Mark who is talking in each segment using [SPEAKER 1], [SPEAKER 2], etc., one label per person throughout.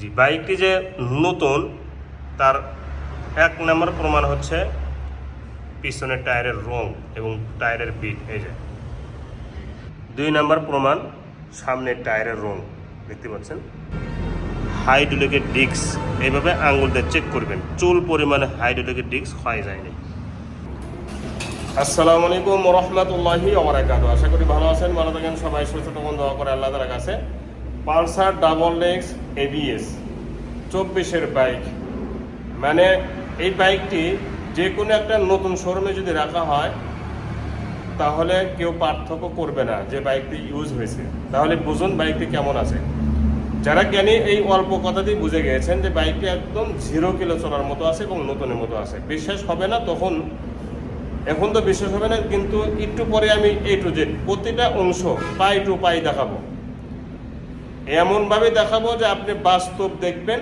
[SPEAKER 1] জি, বাইকটি যে নতুন, তার এক নম্বর প্রমাণ হচ্ছে পিছনের টায়ারের রং এবং টায়ারের বিট, এই যে। দুই নম্বর প্রমাণ, সামনের টায়ারের রং, দেখতে পাচ্ছেন? হাইড্রোলিকের ডিস্ক, এইভাবে আঙুল দিয়ে চেক করবেন। চুল পরিমাণে হাইড্রোলিকের ডিস্ক ক্ষয় যায়নি। আসসালামু আলাইকুম রহমতুল্লাহি ওবরাকাত আশা করি ভালো আছেন, ভালো থাকেন। সবাই সুস্থ তখন দোয়া করে আল্লাহ তালার কাছে। পালসার ডাবল ডেক্স এবিএস চব্বিশের বাইক। মানে এই বাইকটি যে কোনো একটা নতুন শোরুমে যদি রাখা হয়, তাহলে কেউ পার্থক্য করবে না যে বাইকটি ইউজ হয়েছে। তাহলে বুঝুন বাইকটি কেমন আছে। যারা জ্ঞানী, এই অল্প কথাতেই বুঝে গিয়েছেন যে বাইকটি একদম জিরো কিলো চলার মতো আছে এবং নতুনের মতো আছে। বিশ্বাস হবে না তখন, এখন তো বিশ্বাস হবে না, কিন্তু একটু পরে আমি এ টু জেড প্রতিটা অংশ পাই টু পাই দেখাবো। এমনভাবে দেখাবো যে আপনি বাস্তব দেখবেন,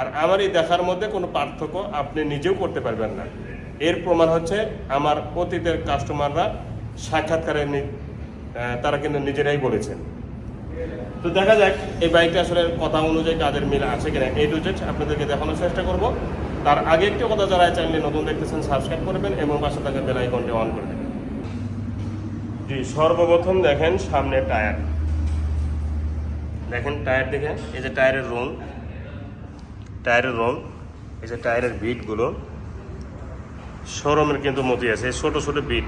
[SPEAKER 1] আর আমার এই দেখার মধ্যে কোনো পার্থক্য আপনি নিজেও করতে পারবেন না। এর প্রমাণ হচ্ছে আমার অতীতের কাস্টমাররা সাক্ষাৎকারে তারা কিন্তু নিজেরাই বলেছেন। তো দেখা যাক, এই বাইকটা আসলে কথা অনুযায়ী কাজের মিল আছে কিনা। এই টু জেড আপনাদেরকে দেখানোর চেষ্টা করব। তার আগে একটি কথা যারা চ্যানেলে নতুন দেখতেছেন সাবস্ক্রাইব করবেন এবং পাশে থাকা বেল আইকনটি অন করে দেবেন। জি, সর্বপ্রথম দেখেন সামনে টায়ার। দেখেন টায়ার দেখেন, এই যে টায়ারের রং টায়ারের রং এই যে টায়ারের বিটগুলো শোরুমের কিন্তু মতোই আছে ছোটো ছোটো বিট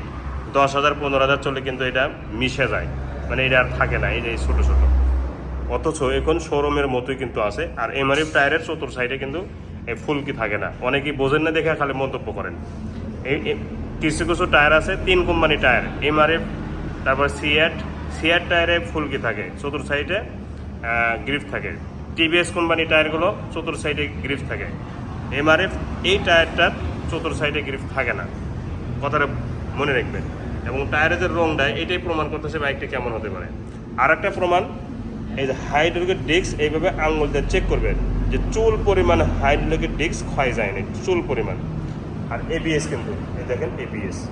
[SPEAKER 1] দশ হাজার, পনেরো হাজার চলে কিন্তু এটা মিশে যায় মানে এটা আর থাকে না, এই যে ছোটো ছোটো। অথচ এখন শোরুমের মতোই কিন্তু আছে, আর এমআরএফ টায়ারের চতুর সাইডে কিন্তু এই ফুলকি থাকে না, অনেকেই বোঝেন না, দেখে খালি মন্তব্য করেন। এই এই, কিছু কিছু টায়ার আছে, তিন কোম্পানি টায়ার এমআরএফ তারপর সিয়াট সিয়াট টায়ারে ফুলকি থাকে, চতুর সাইডে গ্রিফ থাকে। টিভিএস কোম্পানি টায়ারগুলো চতুর সাইডে গ্রিফ থাকে। এমআরএফ এই টায়ারটার চতুর সাইডে গ্রিফ থাকে না। কথাটা মনে রাখবেন। এবং টায়ারের যে রং দেয় এটাই প্রমাণ করতেছে বাইকটা কেমন হতে পারে। আর একটা প্রমাণ, এই যে হাইড্রোলিকের ডিস্ক এইভাবে আঙুল দিয়ে চেক করবেন যে চুল পরিমাণ হাইড্রোলিকের ডিস্ক ক্ষয় যায়নি চুল পরিমাণ। আর এবিএস কিন্তু, এই দেখেন এবিএস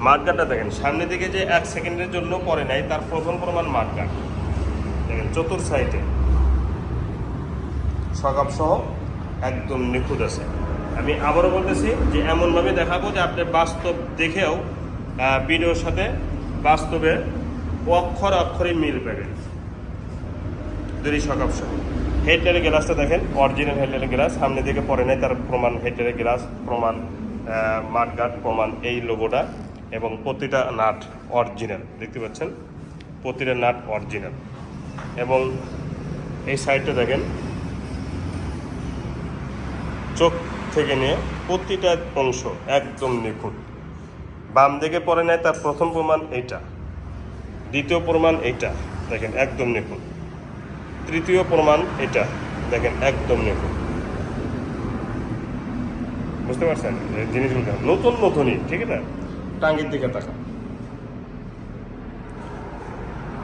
[SPEAKER 1] মার্কারটা দেখেন, সামনে দিকে যে এক সেকেন্ডের জন্য পরে নাই, তার প্রথম প্রমাণ মার্কার। দেখেন চতুর সাইডে সকাপ সহ একদম নিখুঁত আছে। আমি আবারও বলতেছি যে এমনভাবে দেখাবো যে আপনি বাস্তব দেখেও ভিডিওর সাথে বাস্তবে অক্ষর অক্ষরে মিল পাবেন। দুই সকাপ সহ। হেডলাইটের গ্লাসটা দেখেন অরিজিনাল হেডলাইটের গ্লাস। সামনে দিকে পরে নাই তার প্রমাণ হেডলাইটের গ্লাস, প্রমাণ মাঠঘাট প্রমাণ এই লোগোটা এবং প্রতিটা নাট অরিজিনাল দেখতে পাচ্ছেন? প্রতিটা নাট অরিজিনাল এবং এই সাইডটা দেখেন। চোখ থেকে নিয়ে প্রতিটা অংশ একদম নিখুঁত। বাম দিকে পরে নেয় তার প্রথম প্রমাণ এইটা। দ্বিতীয় প্রমাণ এইটা, দেখেন, একদম নিখুঁত। তৃতীয় প্রমাণ এটা দেখেন, একদম নিখুঁত। বুঝতে পারছেন? জিনিসগুলো নতুন নতুনই, ঠিক আছে? টাঙ্গির দিকে তাকা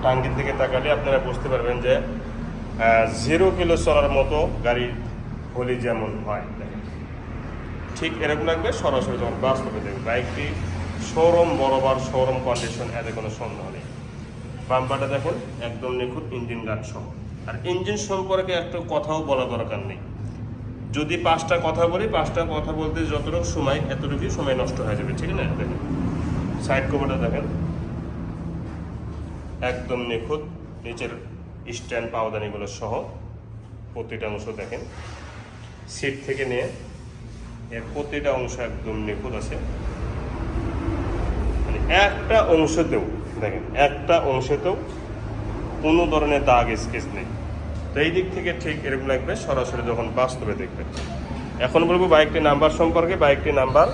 [SPEAKER 1] টাঙ্গির দিকে তাকালে আপনারা বুঝতে পারবেন যে জিরো কিলো চলার মতো গাড়ি হলে যেমন হয়। ঠিক এরকম লাগবে, সরাসরি যখন বাস্তবে দেখবে, বাইকটি শোরুম বরাবর শোরুম কন্ডিশন এতে কোনো সন্দেহ নেই। বাম্পারটা দেখুন, একদম নিখুঁত ইঞ্জিন গার্ড সহ। আর ইঞ্জিন সম্পর্কে একটা কথাও বলা দরকার নেই। যদি পাঁচটা কথা বলি, পাঁচটা কথা বলতে যতটুকু সময়, এতটুকুই সময় নষ্ট হয়ে যাবে, ঠিক না দেখেন। সাইড কভারটা দেখেন। একদম নিখুঁত নিচের স্ট্যান্ড পাওদানিগুলো সহ প্রতিটা অংশ দেখেন। সিট থেকে নিয়ে এর প্রতিটা অংশ একদম নিখুঁত আছে। মানে একটা অংশতেও, দেখেন, একটা অংশতেও কোনো ধরনের দাগ, স্কেচ নেই। তো এই দিক থেকে ঠিক এরকম লাগবে, সরাসরি যখন বাস্তবে দেখবেন। এখন বলব বাইকটি নাম্বার সম্পর্কে। বাইকটি নাম্বার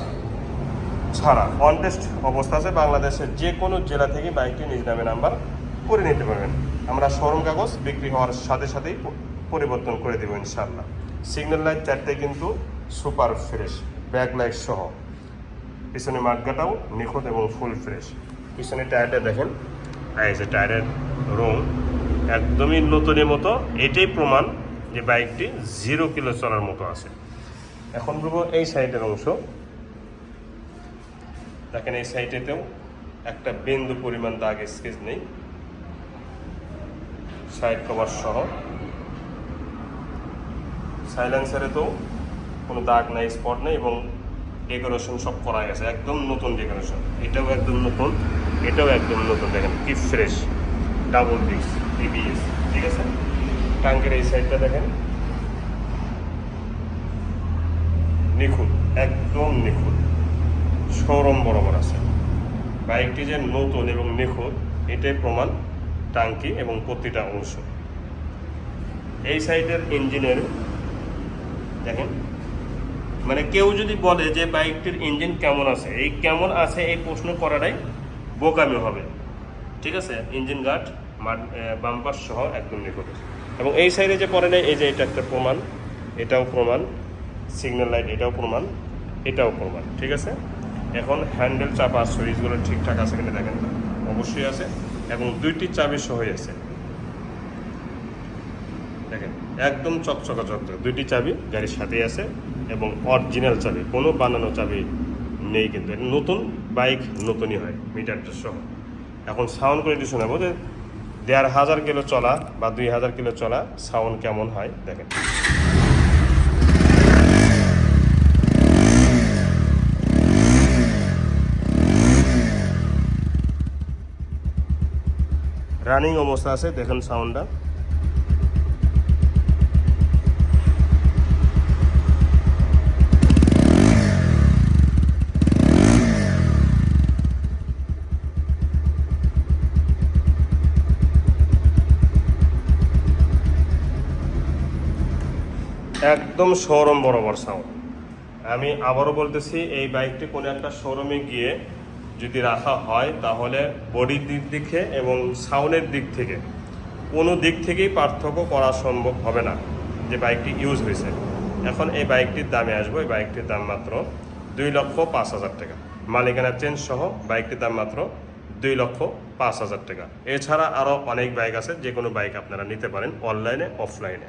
[SPEAKER 1] ছাড়া অনটেস্ট অবস্থা আছে, বাংলাদেশের যে কোনো জেলা থেকে বাইকটি নিজ নামে নাম্বার করে নিতে পারবেন। আমরা শোরুম কাগজ বিক্রি হওয়ার সাথে সাথেই পরিবর্তন করে দেবো ইনশাল্লাহ সিগন্যাল লাইট চারটে কিন্তু সুপার ফ্রেশ, ব্যাক লাইট সহ। পিছনে মাঠগাটাও নিখুঁত এবং ফুল ফ্রেশ। পিছনে টায়ারটা দেখেন। এই যে টায়ারের রং একদমই নতুনের মতো, এটাই প্রমাণ যে বাইকটি জিরো কিলো চলার মতো আছে। এখন বলব এই সাইডের অংশ। দেখেন এই সাইডেতেও একটা বিন্দু পরিমাণ দাগ স্কেচ নেই। সাইড কভার সহ। সাইলেন্সারে তো কোনো দাগ নাই, স্পট নেই এবং ডেকোরেশন সব করা গেছে। একদম নতুন ডেকোরেশন। এটাও একদম নতুন, এটাও একদম নতুন। দেখেন কি ফ্রেশ, ডাবল ডিস্ক, টিভিএস, ঠিক আছে? ট্যাঙ্কের এই সাইডটা দেখেন। নিখুঁত, একদম নিখুঁত। শোরুম বরাবর আছে। বাইকটি যে নতুন এবং নিখুঁত, এটাই প্রমাণ টাঙ্কি এবং প্রতিটা অংশ। এই সাইডের ইঞ্জিনের, দেখেন মানে কেউ যদি বলে যে বাইকটির ইঞ্জিন কেমন আছে, এই কেমন আছে এই প্রশ্ন করাটাই বোকামি হবে। ঠিক আছে? ইঞ্জিন গার্ড বাম্পার সহ একদম নিখুঁত। এবং এই সাইডে যে পরে নেই, এই যে এটা একটা প্রমাণ, এটাও প্রমাণ। সিগন্যাল লাইট, এটাও প্রমাণ এটাও প্রমাণ। ঠিক আছে? এখন হ্যান্ডেল চাপ চাপা সুইচগুলো ঠিকঠাক আছে কিনা দেখেন। অবশ্যই আছে এবং দুইটি চাবি সহই আছে দেখেন, একদম চকচকা চকচক দুইটি চাবি গাড়ির সাথেই আছে এবং অরিজিনাল চাবি, কোনো বানানো চাবি নেই কিন্তু। নতুন, বাইক নতুনই হয় মিটারটা সহ। এখন সাউন্ড কোয়ালিটি শোনাবো যে দেড় হাজার কিলো চলা বা দুই হাজার কিলো চলা সাউন্ড কেমন হয়, দেখেন। রানিং অবস্থা আছে, দেখেন সাউন্ডটা একদম শোরুম বরাবর সাউন্ড আমি আবারও বলতেছি, এই বাইকটি কোনো একটা শোরুমে গিয়ে যদি রাখা হয় তাহলে বডির দিক থেকে এবং সাউন্ডের দিক থেকে। কোনো দিক থেকেই পার্থক্য করা সম্ভব হবে না যে বাইকটি ইউজ হয়েছে। এখন এই বাইকটির দামে আসব। এই বাইকটির দাম মাত্র দুই লক্ষ পাঁচ হাজার টাকা। মালিকানা চেঞ্জ সহ বাইকটির দাম মাত্র দুই লক্ষ পাঁচ হাজার টাকা। এছাড়া আরও অনেক বাইক আছে, যে কোনো বাইক আপনারা নিতে পারেন অনলাইনে, অফলাইনে।